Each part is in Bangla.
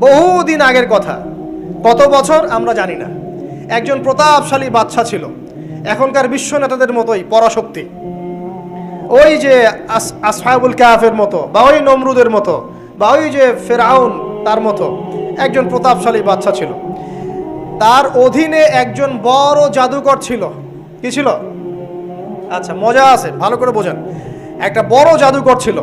বহুদিন আগের কথা। কত বছর আমরা জানি না। একজন প্রতাপশালী বাচ্চা ছিল। এখনকার বিশ্ব নেতাদের মতোই পরাশক্তি। ওই যে আস- আসহাবুল কাফের মতো বা ওই নমরুদের মতো বা ওই যে ফেরাউন তার মতো একজন প্রতাপশালী বাচ্চা ছিল। তার অধীনে একজন বড় জাদুকর ছিল। কি ছিল? আচ্ছা মজা আছে, ভালো করে বোঝেন। একটা বড় জাদুকর ছিল।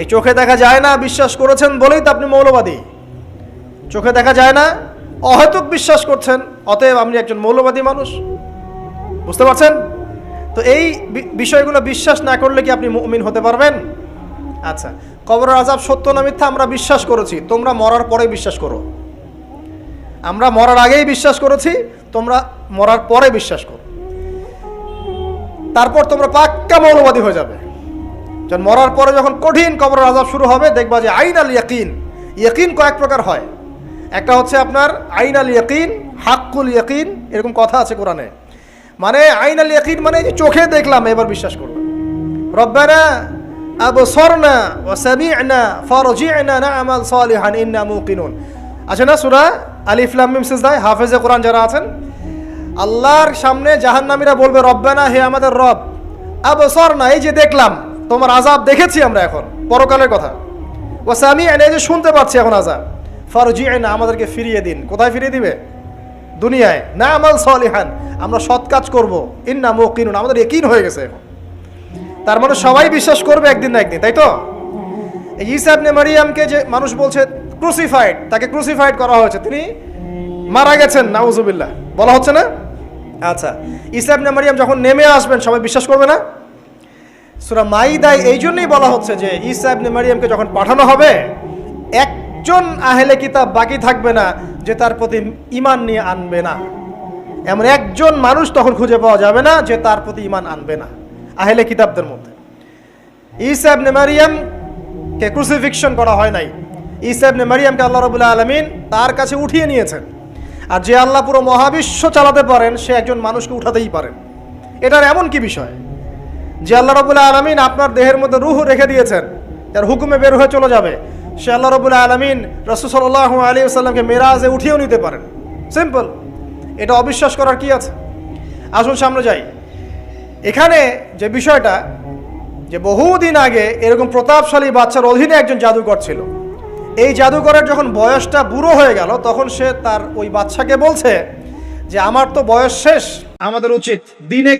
এই চোখে দেখা যায় না বিশ্বাস করেছেন বলেই তো আপনি মৌলবাদী। চোখে দেখা যায় না, অহেতুক বিশ্বাস করছেন, অতএব আপনি একজন মৌলবাদী মানুষ। বুঝতে পারছেন? তো এই বিষয়গুলো বিশ্বাস না করলে কি আপনি মুমিন হতে পারবেন? আচ্ছা কবরের আজাব সত্য না মিথ্যা আমরা বিশ্বাস করেছি, তোমরা মরার পরে বিশ্বাস করো। আমরা মরার আগেই বিশ্বাস করেছি, তোমরা মরার পরে বিশ্বাস করো। তারপর তোমরা পাক্কা মৌলবাদী হয়ে যাবে। যখন মরার পরে যখন কঠিন কবর আজাব শুরু হবে, দেখবা যে আইন আল ইয়াকিন ইয়াকিন কয়েক প্রকার হয়। একটা হচ্ছে আপনার আইন আল ইয়াকিন, হাক্কুল ইয়াকিন, এরকম কথা আছে কোরআনে। মানে আইন আল ইয়াকিন মানে যে চোখে দেখলাম, এবার বিশ্বাস করলাম রব্বানা আবসরনা ওয়া সামি'না ফারজি'না না'মাল সালিহান, ইন্না মুকিনুন। আছে না সূরা আলিফ লাম মিম সিজদায়? হাফেজে কোরআন যারা আছেন, আল্লাহর সামনে জাহান্নামীরা বলবে, রব্বানা, হে আমাদের রব, আবসরনা, এই যে দেখলাম তোমার আজাব দেখেছি আমরা এখন, পরকালের কথা। ও সামি এই যে শুনতে পাচ্ছি এখন আজাব ফারজি'না আমাদেরকে ফিরিয়ে দিন। কোথায় ফিরিয়ে দিবে? দুনিয়ায়। না, আমাল সলিহান, আমরা সৎ কাজ করব। ইন্না মুকিনুন, আমাদের একিন হয়ে গেছে এখন। তার মানে সবাই বিশ্বাস করবে একদিন না একদিন, তাই তো? ইবনে মারিয়ামকে যে মানুষ বলছে ক্রুসিফাইড তাকে ক্রুসিফাইড করা হয়েছে। তিনি মারা গেছেন, নাউজুবিল্লাহ। বলা হচ্ছে না? আচ্ছা ইবনে মারিয়াম যখন নেমে আসবেন, সবাই বিশ্বাস করবে না? সুরা মাইদায় এই জন্যই বলা হচ্ছে যে ঈসা ইবনে মারিয়ামকে যখন পাঠানো হবে, একজন আহেলে কিতাব বাকি থাকবে না যে তার প্রতি ইমান নিয়ে আনবে না। এমন একজন মানুষ তখন খুঁজে পাওয়া যাবে না যে তার প্রতি ইমান আনবে না আহেলে কিতাবদের মধ্যে। ঈসা ইবনে মারিয়ামকে ক্রুসিফিকশন করা হয় নাই। ঈসা ইবনে মারিয়ামকে আল্লাহ রবুল্লাহ আলমিন তার কাছে উঠিয়ে নিয়েছেন। আর যে আল্লাহ পুরো মহাবিশ্ব চালাতে পারেন, সে একজন মানুষকে উঠাতেই পারেন। এটার এমন কি বিষয়? যে আল্লাহ রবুল্লাহ আলমিন আপনার দেহের মধ্যে রুহ রেখে দিয়েছেন, যার হুকুমে বের হয়ে চলে যাবে, সে আল্লাহ রবুল্লাহ আলমিন রসুসল্লাহ আলী সাল্লামকে মেরাজে উঠিয়েও নিতে পারেন। সিম্পল এটা অবিশ্বাস করার কি আছে? আসুন সামনে যাই। এখানে যে বিষয়টা, যে বহুদিন আগে এরকম প্রতাপশালী বাচ্চার অধীনে একজন জাদুকর ছিল। এই জাদুকরের যখন বয়সটা বুড়ো হয়ে গেল, তখন সে তার ওই বাচ্চাকে বলছে যে, আমার তো বয়স শেষ। আমাদের উচিত দিনে